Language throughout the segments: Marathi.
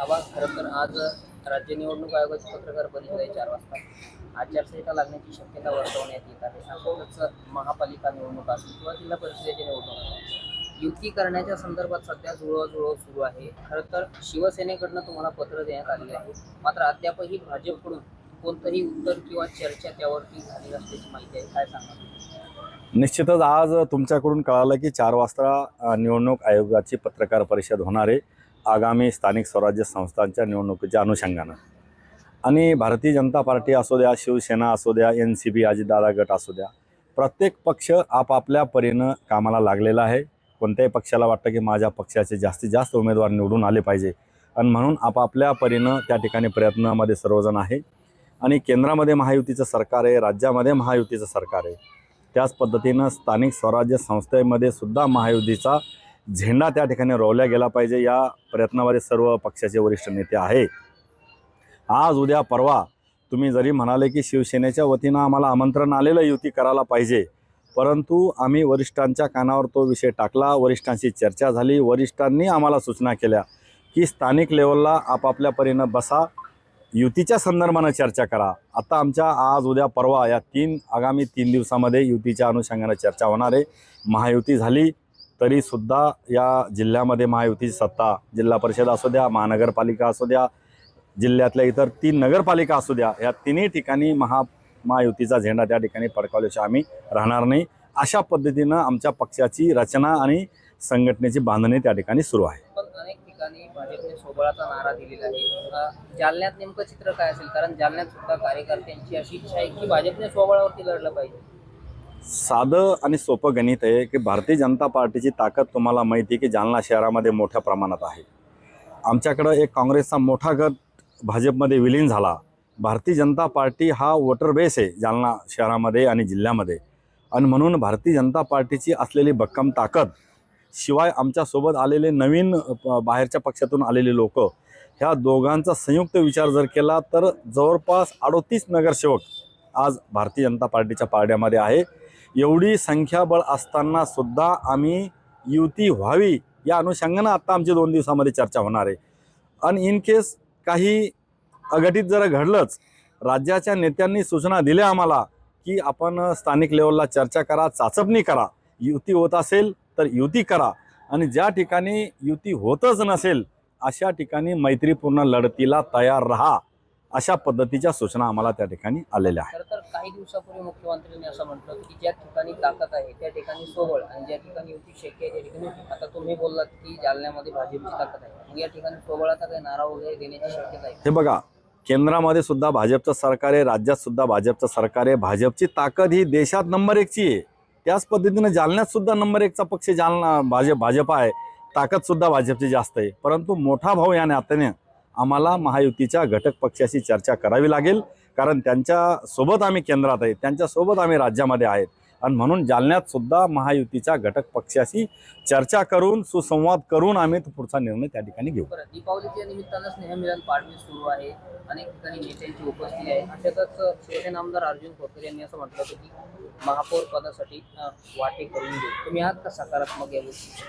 आवाज खरं तर आज राज्य निवडणूक आयोगाची पत्रकार परिषद आहे चार वाजता. आचारसंहिता लागण्याची शक्यता वर्तवण्यात येत आहे. असोच महापालिका निवडणूक असेल किंवा जिल्हा परिषदेची निवडणूक असेल. युती करण्याच्या संदर्भात सध्या जुळवाजुळव सुरू आहे. खरं तर शिवसेनेकडनं तुम्हाला पत्र देण्यात आलेले आहे. मात्र अद्यापही भाजपकडून कोणतंही उत्तर किंवा चर्चा त्यावरती झाली असल्याची माहिती आहे. काय सांगा निश्चितच आज तुमच्याकडून कळालं की चार वाजता निवडणूक आयोगाची पत्रकार परिषद होणार आहे. आगामी स्थानिक स्वराज्य संस्थांच्या निवडणुकीच्या अनुषंगानं. आणि भारतीय जनता पार्टी असू द्या शिवसेना असू द्या एन सी बी अजितदादा गट असू द्या प्रत्येक पक्ष आपापल्या परीनं कामाला लागलेला आहे. कोणत्याही पक्षाला वाटतं की माझ्या पक्षाचे जास्तीत जास्त उमेदवार निवडून आले पाहिजे. आणि म्हणून आपापल्या परीनं त्या ठिकाणी प्रयत्नामध्ये सर्वजण आहे. आणि केंद्रामध्ये महायुतीचं सरकार आहे राज्यामध्ये महायुतीचं सरकार आहे. त्याच पद्धतीनं स्थानिक स्वराज्य संस्थेमध्ये सुद्धा महायुतीचा झेंडा त्या ठिकाणी रोवल्या गेला पाहिजे या प्रयत्नामध्ये सर्व पक्षाचे वरिष्ठ नेते आहे आज उद्या परवा तुम्ही जरी म्हणाले की शिवसेनेच्या वतीनं आम्हाला आमंत्रण आलेलं युती करायला पाहिजे परंतु आम्ही वरिष्ठांच्या कानावर तो विषय टाकला वरिष्ठांशी चर्चा झाली वरिष्ठांनी आम्हाला सूचना केल्या की स्थानिक लेवलला आपापल्या परीनं बसा युतीच्या संदर्भानं चर्चा करा. आता आमच्या आज उद्या परवा या तीन आगामी तीन दिवसामध्ये युतीच्या अनुषंगानं चर्चा होणार आहे. महायुती झाली तरीसुद्धा या जिल्ह्यामध्ये महायुतीची सत्ता जिल्हा परिषद असू द्या महानगरपालिका असू द्या जिल्ह्यातल्या इतर तीन नगरपालिका असू द्या या तिन्ही ठिकाणी महा महायुतीचा झेंडा त्या ठिकाणी फडकावल्याशिवाय आम्ही राहणार नाही. अशा पद्धतीनं आमच्या पक्षाची रचना आणि संघटनेची बांधणी त्या ठिकाणी सुरू आहे. ठिकाणी भाजपने सोबळाचा नारा दिलेला आहे. जालन्यात नेमकं चित्र काय असेल? कारण जालन्यात सुद्धा कार्यकर्त्यांची अशी इच्छा आहे की भाजपने सोबळावरती लढलं पाहिजे. साधं आणि सोपं गणित आहे की भारतीय जनता पार्टीची ताकद तुम्हाला माहिती आहे की जालना शहरामध्ये मोठ्या प्रमाणात आहे. आमच्याकडं एक काँग्रेसचा मोठा गट भाजपमध्ये विलीन झाला. भारतीय जनता पार्टी हा वोटर बेस आहे जालना शहरामध्ये आणि जिल्ह्यामध्ये. आणि म्हणून भारतीय जनता पार्टीची असलेली भक्कम ताकद शिवाय आमच्यासोबत आलेले नवीन बाहेरच्या पक्षातून आलेले लोक ह्या दोघांचा संयुक्त विचार जर केला तर जवळपास अडोतीस नगरसेवक आज भारतीय जनता पार्टीच्या पारड्यामध्ये आहे. एवढी संख्याबळ असताना सुद्धा आम्ही युती व्हावी या अनुषंगानं आत्ता आमची दोन दिवसामध्ये चर्चा होणार आहे. आणि इन केस काही अघटित जर घडलंच राज्याच्या नेत्यांनी सूचना दिल्या आम्हाला की आपण स्थानिक लेवलला चर्चा करा चाचपणी करा युती होत असेल तर युती करा. आणि ज्या ठिकाणी युती होतच नसेल अशा ठिकाणी मैत्रीपूर्ण लढतीला तयार राहा. अशा पद्धतीच्या सूचना आम्हाला त्या ठिकाणी आलेल्या आहेत. तर काही दिवसापूर्वी मुख्यमंत्र्यांनी असं म्हटलं की ज्या ठिकाणी ताकद आहे त्या ठिकाणी सोबळ आणि ज्या ठिकाणी युती शक्य आहे त्या ठिकाणी आता तुम्ही बोललात की जालन्यामध्ये भाजपची ताकद आहे. मग या ठिकाणी सोबळाचा काही नारा वगैरे देण्याची शक्यता आहे हे बघा केंद्रामध्ये सुद्धा भाजपचं सरकार आहे राज्यात सुद्धा भाजपचं सरकार आहे. भाजपची ताकद ही देशात नंबर एकची आहे. त्याच पद्धतीनं जालन्यात सुद्धा नंबर एकचा पक्ष जालना भाजप भाजप आहे. ताकद सुद्धा भाजपची जास्त आहे. परंतु मोठा भाऊ या नात्याने आम्हाला महायुतीच्या घटक पक्षाशी चर्चा करावी लागेल. कारण त्यांच्यासोबत आम्ही केंद्रात आहे त्यांच्यासोबत आम्ही राज्यामध्ये आहेत. आणि म्हणून जालन्यात सुद्धा महायुतीच्या घटक पक्षाशी चर्चा करून सुसंवाद करून आम्ही तो पुढचा निर्णय त्या ठिकाणी घेऊ. बरं दीपावलीच्या निमित्तानं स्नेहमिलन पाडवी सुरू आहे. अनेक ठिकाणी नेत्यांची उपस्थिती आहे. अशातच शिवसेना आमदार अर्जुन खोतकर यांनी असं म्हटलं होतं की महापौर पदासाठी वाटे करून देऊ. तुम्ही आहात का सकारात्मक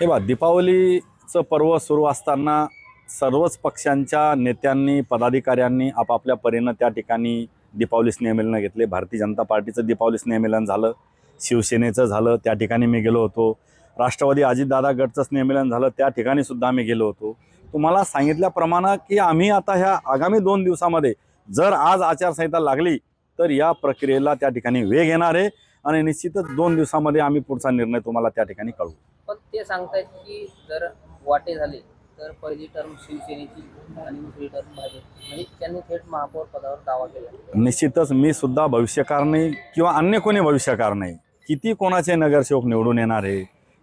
हे बा दीपावलीचं पर्व सुरू असताना सर्वच पक्षांच्या नेत्यांनी पदाधिकाऱ्यांनी आपापल्या परीनं त्या ठिकाणी दीपावली स्नेहमिलन घेतले. भारतीय जनता पार्टीचं दीपावली स्नेहमिलन झालं. शिवसेनेचं झालं. त्या ठिकाणी मी गेलो होतो. राष्ट्रवादी अजितदादा गटचं स्नेहमिलन झालं. त्या ठिकाणी सुद्धा आम्ही गेलो होतो. तुम्हाला सांगितल्याप्रमाणे की आम्ही आता ह्या आगामी दोन दिवसामध्ये जर आज आचारसंहिता लागली तर या प्रक्रियेला त्या ठिकाणी वेग येणार आहे आणि निश्चितच दोन दिवसामध्ये आम्ही पुढचा निर्णय तुम्हाला त्या ठिकाणी कळवू. पण ते सांगतायत की जर वाटे झाले तर पहिली टर्म शिवसेनेची आणि दुसरी टर्म भाजप. म्हणजे त्यांनी थेट महापौर पदावर दावा केला. निश्चितच मी सुद्धा भविष्यकार नाही किंवा अन्य कोणी भविष्यकार नाही. किती कोणाचे नगरसेवक निवडून येणार आहे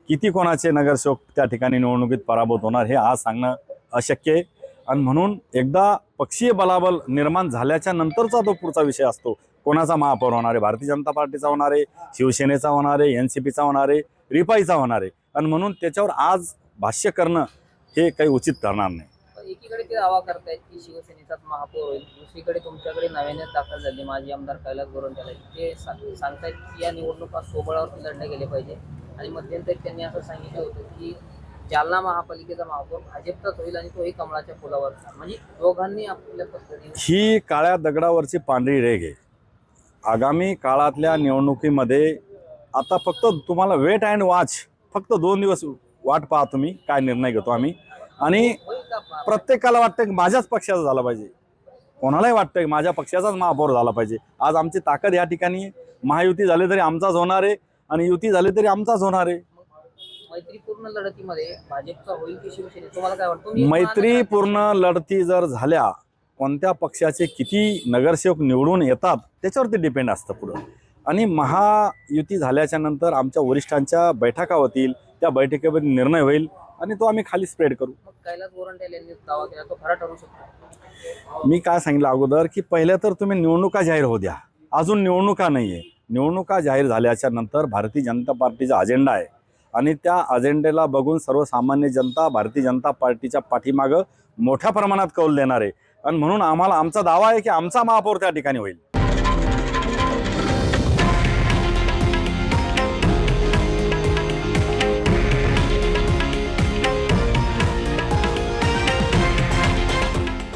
किती कोणाचे नगरसेवक त्या ठिकाणी निवडणुकीत पराभूत होणार हे आज सांगणं अशक्य आहे. आणि म्हणून एकदा पक्षीय बलाबल निर्माण झाल्याच्या नंतरचा तो पुढचा विषय असतो. कोणाचा महापौर होणार आहे? भारतीय जनता पार्टीचा होणार आहे? शिवसेनेचा होणार आहे? एन सी पीचा होणार आहे? रिपाईचा होणार आहे? आणि म्हणून त्याच्यावर आज भाष्य करणं हे काही उचित ठरणार नाही. पण एकीकडे ते दावा करतायत की शिवसेनेचाच महापौर होईल. दुसरीकडे तुमच्याकडे नव्याने दाखल झाले माजी आमदार कैलास गोरंट्याला. ते सांगतायत की या निवडणुका सोबळावरती लढल्या गेल्या पाहिजे. आणि मध्यंतरी त्यांनी असं सांगितलं होतं की जालना महापालिकेचा महापौर भाजपचाच होईल आणि तोही कमळाच्या फुलावरचा म्हणजे दोघांनी आपल्या पद्धतीने ही काळ्या दगडावरची पांढरी रेघ आहे. आगामी काळातल्या निवडणुकीमध्ये आता फक्त तुम्हाला वेट अँड वॉच फक्त दोन दिवस वाट पाहा तुम्ही काय निर्णय घेतो आम्ही. आणि प्रत्येकाला वाटतं की माझ्याच पक्षाचा झाला पाहिजे. कोणालाही वाटतं की माझ्या पक्षाचाच महापौर झाला पाहिजे. आज आमची ताकद या ठिकाणी महायुती झाली तरी आमचाच होणार आहे आणि युती झाली तरी आमचाच होणार आहे. मैत्रीपूर्ण लढतीमध्ये भाजपचा होईल की शिवसेने तुम्हाला काय वाटतं? मैत्रीपूर्ण लढती जर झाल्या कोणत्या पक्षाचे किती नगरसेवक निवडून येतात त्याच्यावरती डिपेंड असतं पुढं. आणि महायुती झाल्याच्यानंतर आमच्या वरिष्ठांच्या बैठका होतील त्या बैठकीवर निर्णय होईल आणि तो आम्ही खाली स्प्रेड करू. मग कैलास गोरंट्याल यांनी दावा केला तो खरा ठरू शकतो? मी काय सांगितलं अगोदर की पहिल्या तर तुम्ही निवडणुका जाहीर होऊ द्या. अजून निवडणुका नाही आहे निवडणुका जाहीर झाल्याच्यानंतर भारतीय जनता पार्टीचा अजेंडा आहे. आणि त्या अजेंड्याला बघून सर्वसामान्य जनता भारतीय जनता पार्टीच्या पाठीमागं मोठ्या प्रमाणात कौल देणार. आहे आणि म्हणून आम्हाला आमचा दावा आहे की आमचा महापौर त्या ठिकाणी होईल.